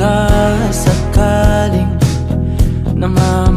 ka sakaling naman